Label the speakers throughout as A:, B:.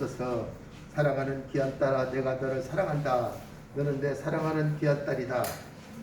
A: 없어서 사랑하는 귀한 딸아 내가 너를 사랑한다. 너는 내 사랑하는 귀한 딸이다.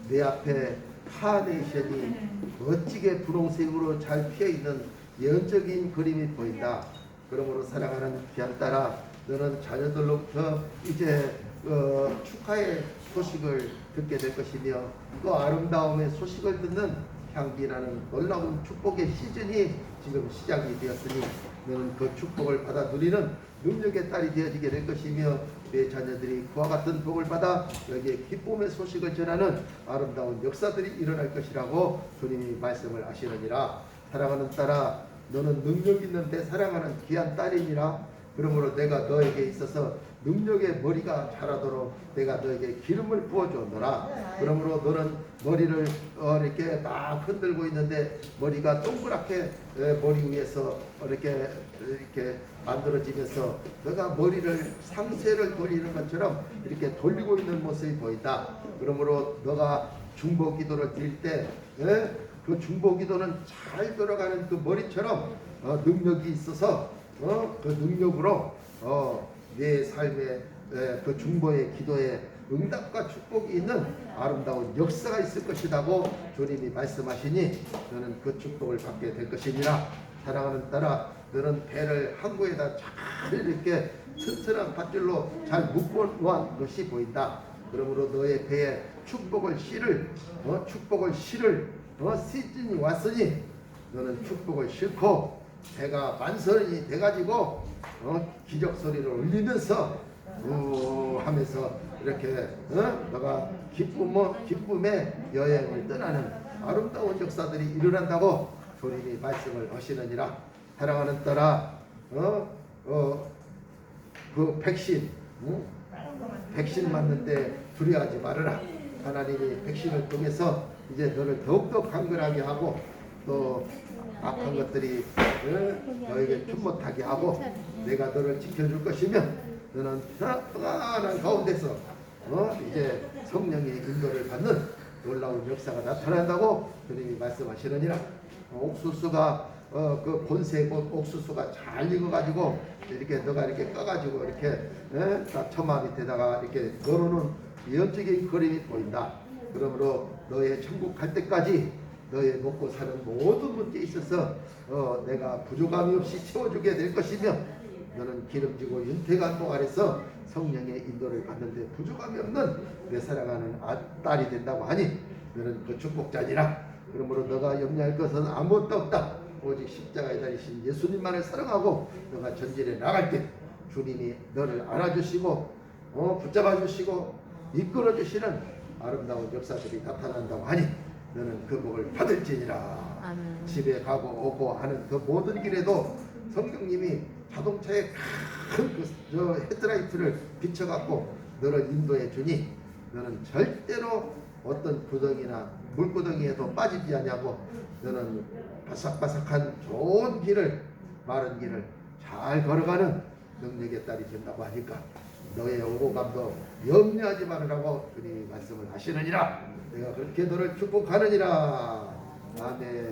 A: 내 앞에 카네이션이 멋지게 분홍색으로 잘 피어있는 예언적인 그림이 보인다. 그러므로 사랑하는 귀한 딸아 너는 자녀들로부터 이제 어, 축하의 소식을 듣게 될 것이며 또 아름다움의 소식을 듣는 향기라는 놀라운 축복의 시즌이 지금 시작이 되었으니 너는 그 축복을 받아 누리는 능력의 딸이 되어지게 될 것이며 내 자녀들이 그와 같은 복을 받아 여기에 기쁨의 소식을 전하는 아름다운 역사들이 일어날 것이라고 주님이 말씀을 하시느니라. 사랑하는 딸아 너는 능력 있는 내 사랑하는 귀한 딸이니라 그러므로 내가 너에게 있어서 능력의 머리가 자라도록 내가 너에게 기름을 부어주었노라. 그러므로 너는 머리를 어, 이렇게 막 흔들고 있는데 머리가 동그랗게 에, 머리 위에서 이렇게 이렇게 만들어지면서 너가 머리를 상세를 돌리는 것처럼 이렇게 돌리고 있는 모습이 보인다. 그러므로 너가 중보 기도를 드릴 때 에, 그 중보 기도는 잘 돌아가는 그 머리처럼 어, 능력이 있어서 어, 그 능력으로 어, 내 삶의 에, 그 중보의 기도에 응답과 축복이 있는 아름다운 역사가 있을 것이라고 주님이 말씀하시니 너는 그 축복을 받게 될 것이니라 사랑하는 딸아 너는 배를 항구에다 잘 이렇게 튼튼한 밧줄로 잘 묶어 놓은 것이 보인다. 그러므로 너의 배에 축복을 실을 어, 축복을 실을 어, 시즌이 왔으니 너는 축복을 싣고 배가 만선이 돼가지고 어, 기적 소리를 울리면서 우 하면서 이렇게 어? 너가 기쁨 기쁨의 여행을 떠나는 아름다운 역사들이 일어난다고 주님이 말씀을 하시느니라 사랑하는 딸아 어? 어, 그 백신 응? 백신 맞는데 두려워하지 말아라 하나님이 백신을 통해서 이제 너를 더욱더 강건하게 하고 또 악한 것들이 어, 너에게 춤못하게 하고 내가 너를 지켜줄 것이며 너는 편안한 가운데서 어, 이제 성령의 인도를 받는 놀라운 역사가 나타난다고 주님이 말씀하시느니라 어, 옥수수가 어, 그 본색 옷 옥수수가 잘 익어가지고 이렇게 너가 이렇게 꺼가지고 이렇게 에? 딱 처마 밑에다가 이렇게 걸어놓은 예언적인 그림이 보인다. 그러므로 너의 천국 갈 때까지 너의 먹고 사는 모든 문제에 있어서 어, 내가 부족함이 없이 채워주게 될 것이며 너는 기름지고 윤택한 목 아래서 성령의 인도를 받는데 부족함이 없는 내 사랑하는 아, 딸이 된다고 하니 너는 그 축복자니라. 그러므로 너가 염려할 것은 아무것도 없다. 오직 십자가에 달리신 예수님만을 사랑하고 너가 전진에 나갈 때 주님이 너를 안아주시고 어, 붙잡아 주시고 이끌어 주시는 아름다운 역사들이 나타난다고 하니 너는 그 복을 받을지니라
B: 아멘.
A: 집에 가고 오고 하는 그 모든 길에도 성령님이 자동차에 큰그저 헤드라이트를 비춰갖고 너를 인도해 주니 너는 절대로 어떤 구덩이나 물구덩이에도 빠지지 않냐고 너는 바삭바삭한 좋은 길을 마른 길을 잘 걸어가는 능력의 딸이 된다고 하니까 너의 오고 감도 염려하지 말으라고 주님이 말씀을 하시느니라. 내가 그렇게 너를 축복하느니라. 아멘